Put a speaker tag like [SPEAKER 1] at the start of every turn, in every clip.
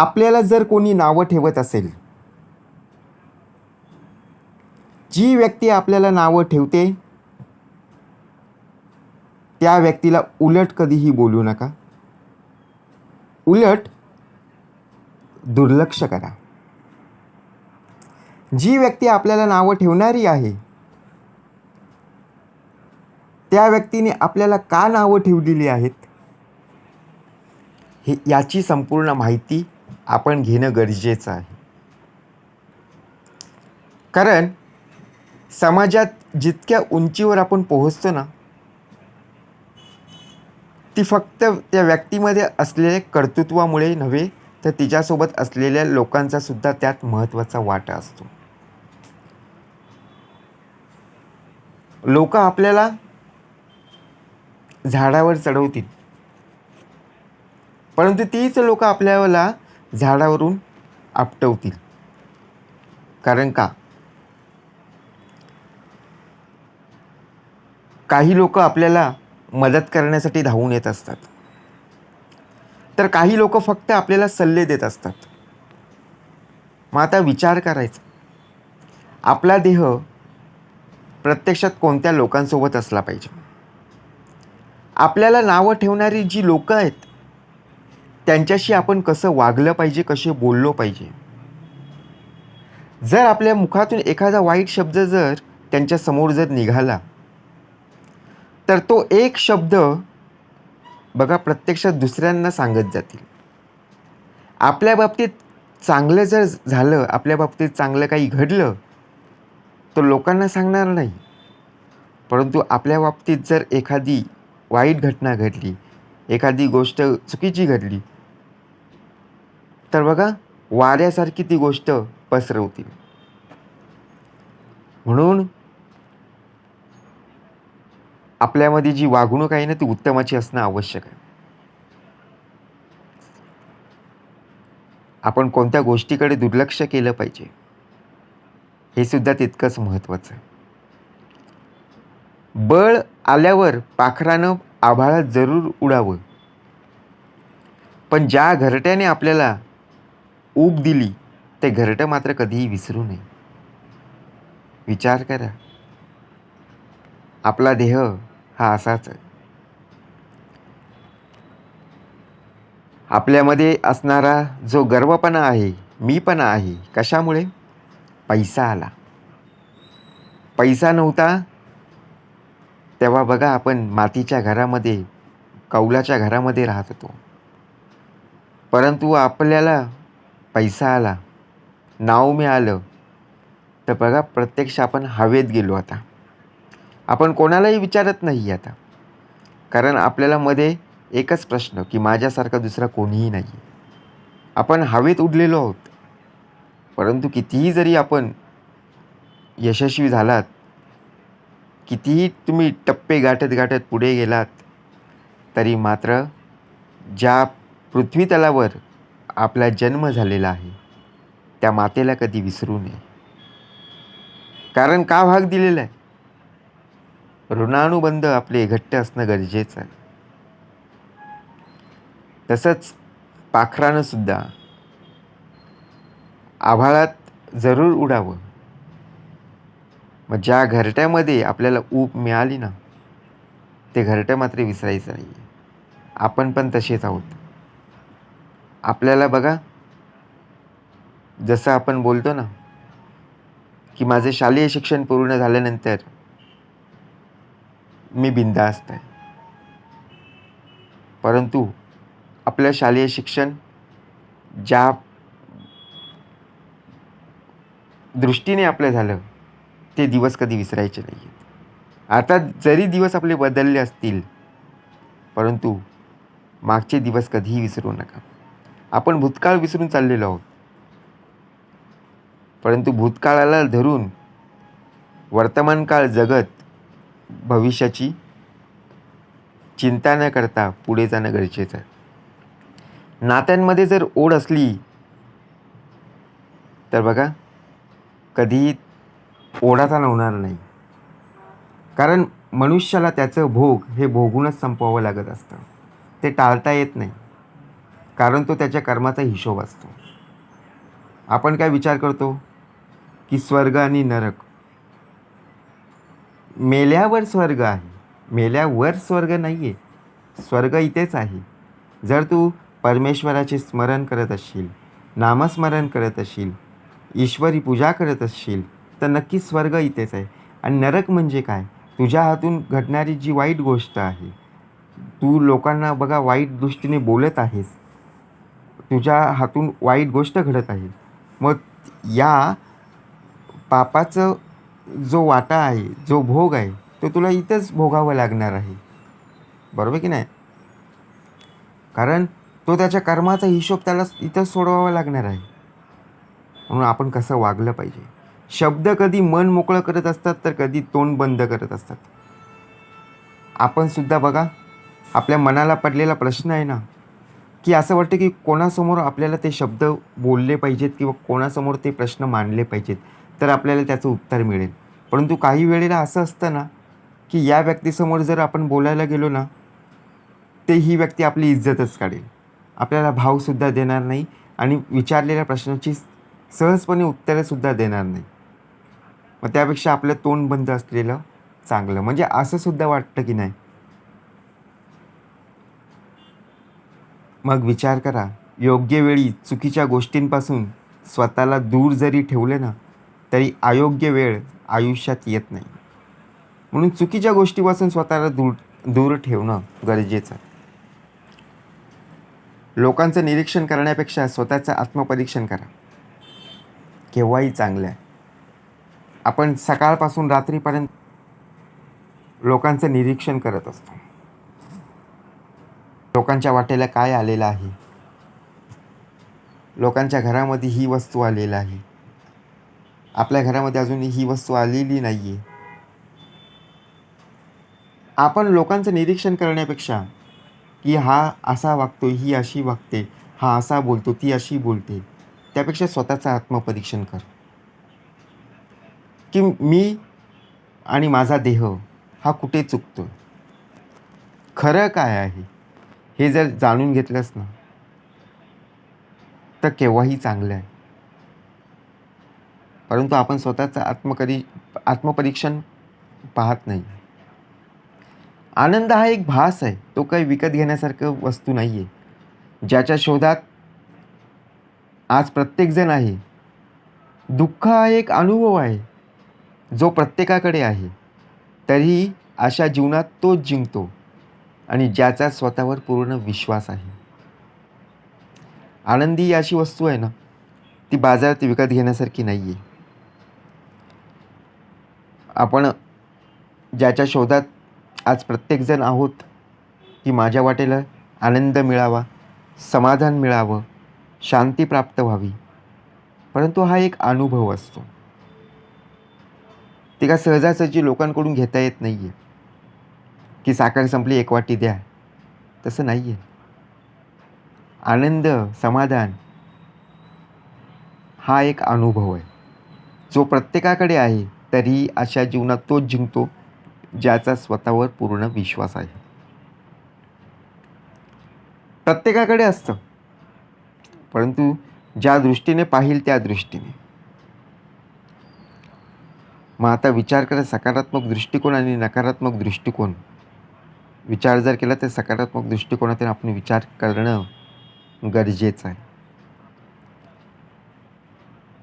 [SPEAKER 1] आपल्याला जर कोणी नावं ठेवत असेल जी व्यक्ती आपल्याला नावं ठेवते त्या व्यक्तीला उलट कधीही बोलू नका. उलट दुर्लक्ष करा. जी व्यक्ती आपल्याला नावं ठेवणारी आहे त्या व्यक्तीने आपल्याला का नावं ठेवलेली आहेत हे याची संपूर्ण माहिती आपण घेणं गरजेचं आहे. कारण समाजात जितक्या उंचीवर आपण पोहोचतो ना ती फक्त त्या व्यक्तीमध्ये असलेल्या कर्तृत्वामुळे नव्हे तर तिच्यासोबत असलेल्या लोकांचा सुद्धा त्यात महत्त्वाचा वाटा असतो. लोक आपल्याला झाडावर चढवतील. परंतु तीच लोक आपल्याला झाडावरून आपटवतील. कारण का? काही लोक आपल्याला मदत करण्यासाठी धावून येत असतात. तर काही लोक फक्त आपल्याला सल्ले देत असतात. मग आता विचार करायचा. आपला देह प्रत्यक्षात कोणत्या लोकांसोबत असला पाहिजे? आपल्याला नावं ठेवणारी जी लोकं आहेत त्यांच्याशी आपण कसं वागलं पाहिजे कसे बोललो पाहिजे? जर आपल्या मुखातून एखादा वाईट शब्द जर त्यांच्यासमोर जर निघाला तर तो एक शब्द बघा प्रत्यक्षात दुसऱ्यांना सांगत जातील. आपल्या बाबतीत चांगलं जर झालं आपल्या बाबतीत चांगलं काही घडलं तर लोकांना सांगणार नाही. परंतु आपल्या बाबतीत जर एखादी वाईट घटना घडली एखादी गोष्ट चुकीची घडली तर बघा वाऱ्यासारखी ती गोष्ट पसरवतील. म्हणून आपल्यामध्ये जी वागणूक आहे ना ती उत्तमाची असणं आवश्यक आहे. आपण कोणत्या गोष्टीकडे दुर्लक्ष केलं पाहिजे हे सुद्धा तितकंच महत्त्वाचं आहे. बळ आल्यावर पाखरानं आभाळात जरूर उडावं. पण ज्या घरट्याने आपल्याला ऊब दिली ते घरटं मात्र कधीही विसरू नये. विचार करा. आपला देह हा असाच आहे. आपल्यामध्ये असणारा जो गर्वपणा आहे मीपणा आहे कशामुळे? पैसा आला. पैसा नव्हता तेव्हा बघा आपण मातीच्या घरामध्ये कौलाच्या घरामध्ये राहत होतो. परंतु आपल्याला पैसा आला नाव मिळालं तर बघा प्रत्यक्ष आपण हवेत गेलो आता. आपण कोणालाही विचारत नाही आता. कारण आपल्याला मध्ये एकच प्रश्न की माझ्यासारखा दुसरा कोणीही नाही आपण हवेत उडलेलो आहोत. परंतु कितीही जरी आपण यशस्वी झालात कितीही तुम्ही टप्पे गाठत गाठत पुढे गेलात तरी मात्र ज्या पृथ्वीतलावर आपला जन्म झालेला आहे. त्या मातेला कधी विसरू नये. कारण का भाग दिलेला आहे? ऋणानुबंध आपले घट्ट असणं गरजेचं आहे. तसंच पाखरानं सुद्धा आभाळात जरूर उडावं. मग ज्या घरट्यामध्ये आपल्याला ऊब मिळाली ना ते घरटं मात्र विसरायचं नाही आपण पण तसेच आहोत. आपल्याला बघा जसं आपण बोलतो ना की माझे शालेय शिक्षण पूर्ण झाल्यानंतर मी बिंदास्त आहे. परंतु आपलं शालेय शिक्षण ज्या दृष्टीने आपलं झालं ते दिवस कधी विसरायचे नाही आहेत आता जरी दिवस आपले बदलले असतील परंतु मागचे दिवस कधीही विसरू नका. आपण भूतकाळ विसरून चाललेलो आहोत. परंतु भूतकाळाला धरून वर्तमान काळ जगत भविष्याची चिंता न करता पुढे जाणं गरजेचं आहे. नात्यांमध्ये जर ओढ असली तर बघा कधी ओढाताण होणार नाही. कारण मनुष्याला त्याचं भोग हे भोगूनच संपवावं लागत असतं. ते टाळता येत नाही. कारण तो त्याच्या कर्माचा हिशोब असतो. आपण काय विचार करतो? की स्वर्ग आणि नरक. मेल्यावर स्वर्ग आहे. मेल्यावर स्वर्ग नाही आहे स्वर्ग इथेच आहे. जर तू परमेश्वराचे स्मरण करत असशील नामस्मरण करत असशील ईश्वरी पूजा करत असशील तर नक्कीच स्वर्ग इथेच आहे. आणि नरक म्हणजे काय? तुझ्या हातून घडणारी जी वाईट गोष्ट आहे तू लोकांना बघा वाईट दृष्टीने बोलत आहेस तुझ्या हातून वाईट गोष्ट घडत आहे. मग या पापाचं जो वाटा आहे जो भोग आहे तो तुला इथंच भोगावं लागणार आहे. बरोबर की नाही? कारण तो त्याच्या कर्माचा हिशोब त्याला इथंच सोडवावा लागणार आहे. म्हणून आपण कसं वागलं पाहिजे? शब्द कधी मन मोकळं करत असतात तर कधी तोंड बंद करत असतात. आपणसुद्धा बघा आपल्या मनाला पडलेला प्रश्न आहे ना की असं वाटतं की कोणासमोर आपल्याला ते शब्द बोलले पाहिजेत किंवा कोणासमोर ते प्रश्न मांडले पाहिजेत तर आपल्याला त्याचं उत्तर मिळेल. परंतु काही वेळेला असं असतं ना की या व्यक्तीसमोर जर आपण बोलायला गेलो ना ते ही व्यक्ती आपली इज्जतच काढेल. आपल्याला भावसुद्धा देणार नाही आणि विचारलेल्या प्रश्नाची सहजपणे उत्तरंसुद्धा देणार नाही. मग त्यापेक्षा आपलं तोंड बंद असलेलं चांगलं. म्हणजे असंसुद्धा वाटतं की नाही मग विचार करा योग्य वेळी चुकीच्या गोष्टींपासून स्वतःला दूर जरी ठेवले ना तरी अयोग्य वेळ आयुष्यात येत नाही. म्हणून चुकीच्या गोष्टीपासून स्वतःला दूर दूर ठेवणं गरजेचं आहे. लोकांचं निरीक्षण करण्यापेक्षा स्वतःचं आत्मपरीक्षण करा. केव्हाही चांगलं आहे. आपण सकाळपासून रात्रीपर्यंत लोकांचं निरीक्षण करत असतो. लोकांच्या वाटेला काय आलेलं आहे? लोकांच्या घरामध्ये ही वस्तू आलेली आहे. आपल्या घरामध्ये अजून ही वस्तू आलेली नाही आहे आपण लोकांचं निरीक्षण करण्यापेक्षा की हा असा वागतो ही अशी वागते हा असा बोलतो ती अशी बोलते त्यापेक्षा स्वतःचं आत्मपरीक्षण कर. की मी आणि माझा देह हा कुठे चुकतो खरं काय आहे? हे जर जाणून घेतलंस ना तर केव्हाही चांगलं आहे. परंतु आपण स्वतःचं आत्मकरी आत्मपरीक्षण पाहत नाही. आनंद हा एक भास आहे तो काही विकत घेण्यासारखं वस्तू नाही आहे ज्याच्या शोधात आज प्रत्येकजण आहे. दुःख हा एक अनुभव आहे जो प्रत्येकाकडे आहे. तरीही अशा जीवनात तोच जिंकतो. आणि ज्याचा स्वतःवर पूर्ण विश्वास आहे. आनंदी ही अशी वस्तू आहे ना ती बाजारात विकत घेण्यासारखी नाही आहे आपण ज्याच्या शोधात आज प्रत्येकजण आहोत की माझ्या वाटेला आनंद मिळावा समाधान मिळावं शांती प्राप्त व्हावी. परंतु हा एक अनुभव असतो. ते का सहजासहजी लोकांकडून घेता येत नाही आहे की साखर संपली एक वाटी द्या. तसं नाही आहे आनंद समाधान हा एक अनुभव आहे. जो प्रत्येकाकडे आहे तरी अशा जीवनात तोच जिंकतो ज्याचा स्वतःवर पूर्ण विश्वास आहे. प्रत्येकाकडे असतं. परंतु ज्या दृष्टीने पाहिल त्या दृष्टीने. मग आता विचार करा सकारात्मक दृष्टिकोन आणि नकारात्मक दृष्टिकोन. विचार जर केला तर सकारात्मक दृष्टिकोनातून आपण विचार करणं गरजेचं आहे.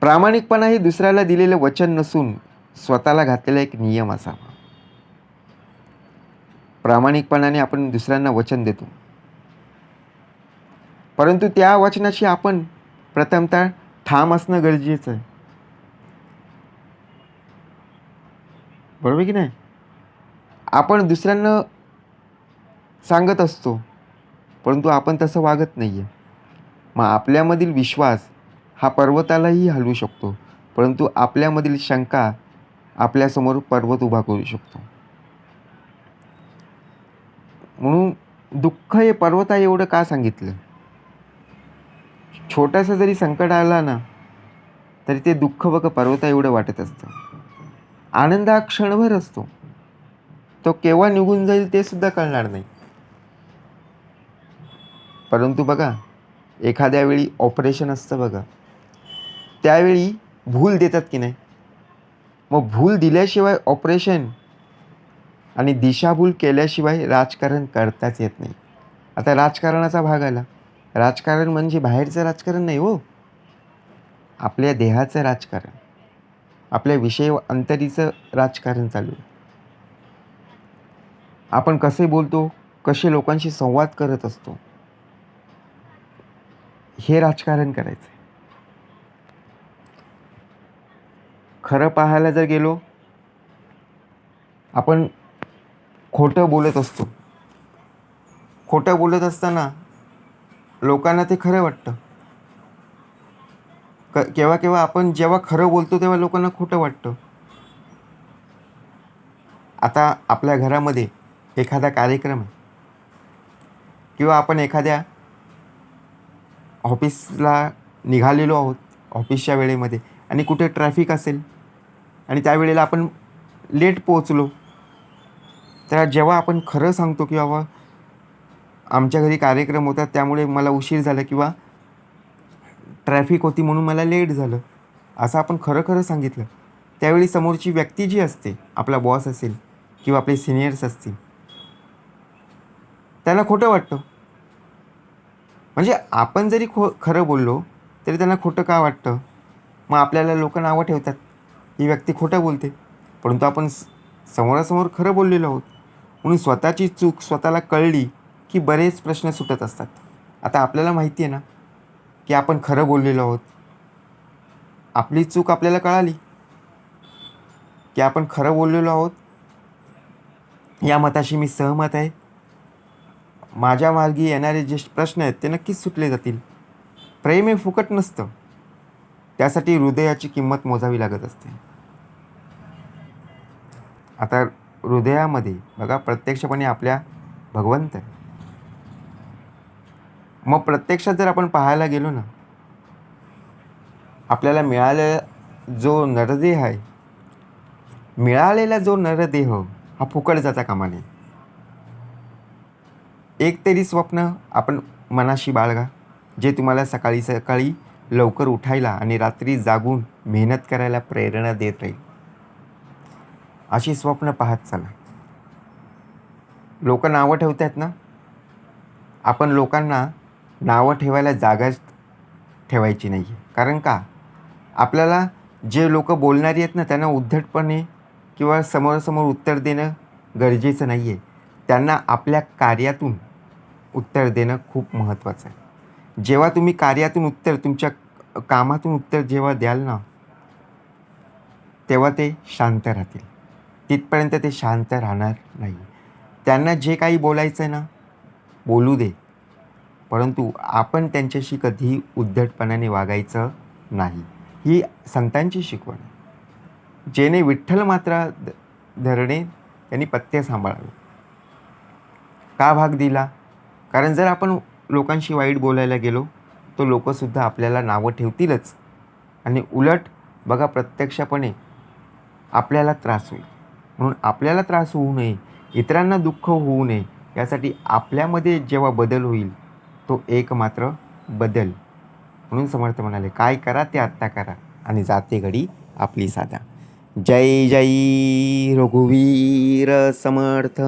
[SPEAKER 1] प्रामाणिकपणा हे दुसऱ्याला दिलेलं वचन नसून स्वतःला घातलेला एक नियम असावा. प्रामाणिकपणाने आपण दुसऱ्यांना वचन देतो. परंतु त्या वचनाशी आपण प्रथमतः ठाम असणं गरजेचं आहे. बरोबर की नाही? आपण दुसऱ्यांना सांगत असतो. परंतु आपण तसं वागत नाही आहे मग आपल्यामधील विश्वास हा पर्वतालाही हलवू शकतो. परंतु आपल्यामधील शंका आपल्यासमोर पर्वत उभा करू शकतो. म्हणून दुःख हे पर्वता एवढं का सांगितलं? छोटंसं जरी संकट आला ना तरी ते दुःख बघ पर्वता एवढं वाटत असतं. आनंद हा क्षणभर असतो. तो केव्हा निघून जाईल ते सुद्धा कळणार नाही. परंतु बघा एखाद्या वेळी ऑपरेशन असतं बघा. त्यावेळी भूल देतात की नाही? मग भूल दिल्याशिवाय ऑपरेशन आणि दिशाभूल केल्याशिवाय राजकारण करताच येत नाही. आता राजकारणाचा भाग आला. राजकारण म्हणजे बाहेरचं राजकारण नाही हो. आपल्या देहाचं राजकारण. आपल्या विषय अंतरीचं राजकारण चालू आहे. आपण कसे बोलतो कसे लोकांशी संवाद करत असतो हे राजकारण करायचं खरं पाहायला जर गेलो आपण खोटं बोलत असतो. खोटं बोलत असताना लोकांना ते खरं वाटतं. क केव्हा केव्हा आपण जेव्हा खरं बोलतो तेव्हा लोकांना खोटं वाटतं. आता आपल्या घरामध्ये एखादा कार्यक्रम आहे. किंवा आपण एखाद्या ऑफिसला निघालेलो आहोत ऑफिसच्या वेळेमध्ये. आणि कुठे ट्रॅफिक असेल आणि त्यावेळेला आपण लेट पोहोचलो तर जेव्हा आपण खरं सांगतो की बाबा आमच्या घरी कार्यक्रम होता त्यामुळे मला उशीर झाला किंवा ट्रॅफिक होती म्हणून मला लेट झालं असं आपण खरं खरं सांगितलं. त्यावेळी समोरची व्यक्ती जी असते आपला बॉस असेल किंवा आपले सिनियर्स असतील त्यांना खोटं वाटतं. म्हणजे आपण जरी खो खरं बोललो तरी त्यांना खोटं का वाटतं? मग आपल्याला लोक नावं ठेवतात. ही व्यक्ती खोटं बोलते. परंतु आपण समोरासमोर खरं बोललेलो आहोत. म्हणून स्वतःची चूक स्वतःला कळली की बरेच प्रश्न सुटत असतात. आता आपल्याला माहिती आहे ना की आपण खरं बोललेलो आहोत. आपली चूक आपल्याला कळाली की आपण खरं बोललेलो आहोत. या मताशी मी सहमत आहे. माझ्या मार्गी येणारे जे प्रश्न आहेत ते नक्कीच सुटले जातील. प्रेम हे फुकट नसतं. त्यासाठी हृदयाची किंमत मोजावी लागत असते. आता हृदयामध्ये बघा प्रत्यक्षपणे आपल्या भगवंत आहे मग प्रत्यक्षात जर आपण पाहायला गेलो ना आपल्याला मिळालेला जो नरदेह आहे मिळालेला जो नरदेह हा फुकट जाता कामा नये. एक तरी स्वप्न आपण मनाशी बाळगा. जे तुम्हाला सकाळी सकाळी लवकर उठायला आणि रात्री जागून मेहनत करायला प्रेरणा देत राहील. अशी स्वप्न पाहत चला. लोक नावं ठेवत आहेत ना? आपण लोकांना नावं ठेवायला जागाच ठेवायची नाही आहे कारण का? आपल्याला जे लोक बोलणारी आहेत ना त्यांना उद्धटपणे किंवा समोरासमोर उत्तर देणं गरजेचं नाही आहे त्यांना आपल्या कार्यातून उत्तर देणं खूप महत्त्वाचं आहे. जेव्हा तुम्ही कार्यातून उत्तर तुमच्या कामातून उत्तर जेव्हा द्याल ना तेव्हा ते शांत राहतील. तिथपर्यंत ते शांत राहणार नाही. त्यांना जे काही बोलायचं आहे ना बोलू दे. परंतु आपण त्यांच्याशी कधीही उद्धटपणाने वागायचं नाही. ही संतांची शिकवण आहे. जेणे विठ्ठल मात्रा धरणे त्यांनी पथ्य सांभाळावे. का भाग दिला? कारण जर आपण लोकांशी वाईट बोलायला गेलो तर लोकंसुद्धा आपल्याला नावं ठेवतीलच. आणि उलट बघा प्रत्यक्षपणे आपल्याला त्रास होईल. म्हणून आपल्याला त्रास होऊ नये इतरांना दुःख होऊ नये यासाठी आपल्यामध्ये जेव्हा बदल होईल तो एक मात्र बदल. म्हणून समर्थ म्हणाले काय करा ते आत्ता करा आणि जाते घडी आपली साधा. जय जय रघुवीर समर्थ.